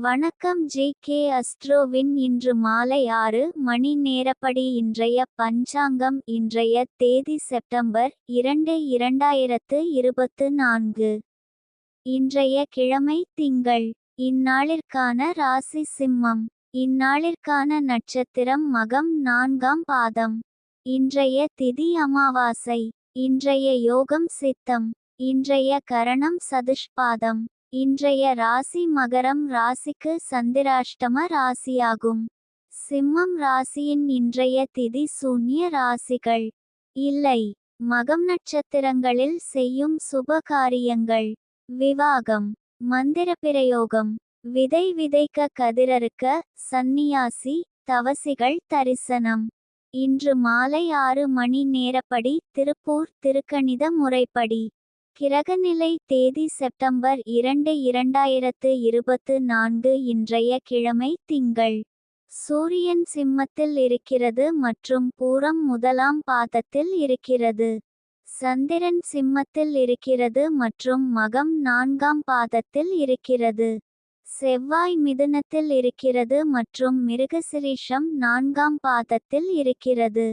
வணக்கம் G K அஸ்ட்ரோவின் இன்று மாலை ஆறு மணி நேரப்படி இன்றைய பஞ்சாங்கம் இன்றைய தேதி செப்டம்பர் இரண்டு இரண்டாயிரத்து இருபத்து நான்கு. இன்றைய கிழமை திங்கள். இந்நாளிற்கான ராசி சிம்மம். இந்நாளிற்கான நட்சத்திரம் மகம் நான்காம் பாதம். இன்றைய திதி அமாவாசை. இன்றைய யோகம் சித்தம். இன்றைய கரணம் சதுஷ்பாதம். இன்றைய ராசி மகரம் ராசிக்கு சந்திராஷ்டம ராசியாகும். சிம்மம் ராசியின் இன்றைய திதி சூன்ய ராசிகள். இல்லை மகம் நட்சத்திரங்களில் செய்யும் சுப காரியங்கள் விவாகம் மந்திர பிரயோகம் விதை விதைக்க கதிரறுக்க சந்நியாசி தவசிகள் தரிசனம். இன்று மாலை ஆறு மணி நேரப்படி திருப்பூர் திருக்கணித முறைப்படி. கிரகநிலை தேதி செப்டம்பர் இரண்டு இரண்டாயிரத்து இருபத்து நான்கு இன்றைய கிழமை திங்கள். சூரியன் சிம்மத்தில் இருக்கிறது மற்றும் பூரம் முதலாம் பாதத்தில் இருக்கிறது. சந்திரன் சிம்மத்தில் இருக்கிறது மற்றும் மகம் நான்காம் பாதத்தில் இருக்கிறது. செவ்வாய் மிதுனத்தில் இருக்கிறது மற்றும் மிருகசிரீஷம் நான்காம் பாதத்தில் இருக்கிறது.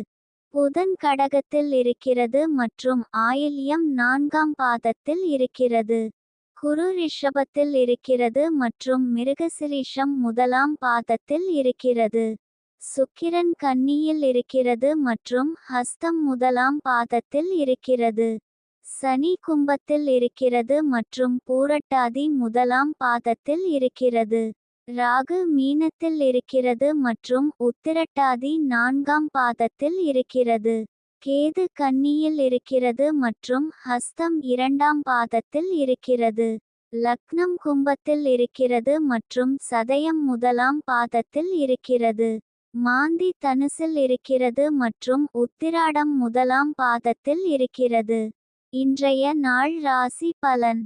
புதன் கடகத்தில் இருக்கிறது மற்றும் ஆயில்யம் நான்காம் பாதத்தில் இருக்கிறது. குரு ரிஷபத்தில் இருக்கிறது மற்றும் மிருகசிரீஷம் முதலாம் பாதத்தில் இருக்கிறது. சுக்கிரன் கன்னியில் இருக்கிறது மற்றும் ஹஸ்தம் முதலாம் பாதத்தில் இருக்கிறது. சனி கும்பத்தில் இருக்கிறது மற்றும் பூரட்டாதி முதலாம் பாதத்தில் இருக்கிறது. ராகு மீனத்தில் இருக்கிறது மற்றும் உத்திரட்டாதி நான்காம் பாதத்தில் இருக்கிறது. கேது கன்னியில் இருக்கிறது மற்றும் ஹஸ்தம் இரண்டாம் பாதத்தில் இருக்கிறது. லக்னம் கும்பத்தில் இருக்கிறது மற்றும் சதயம் முதலாம் பாதத்தில் இருக்கிறது. மாந்தி தனுசில் இருக்கிறது மற்றும் உத்திராடம் முதலாம் பாதத்தில் இருக்கிறது. இன்றைய நாள் ராசி பலன்.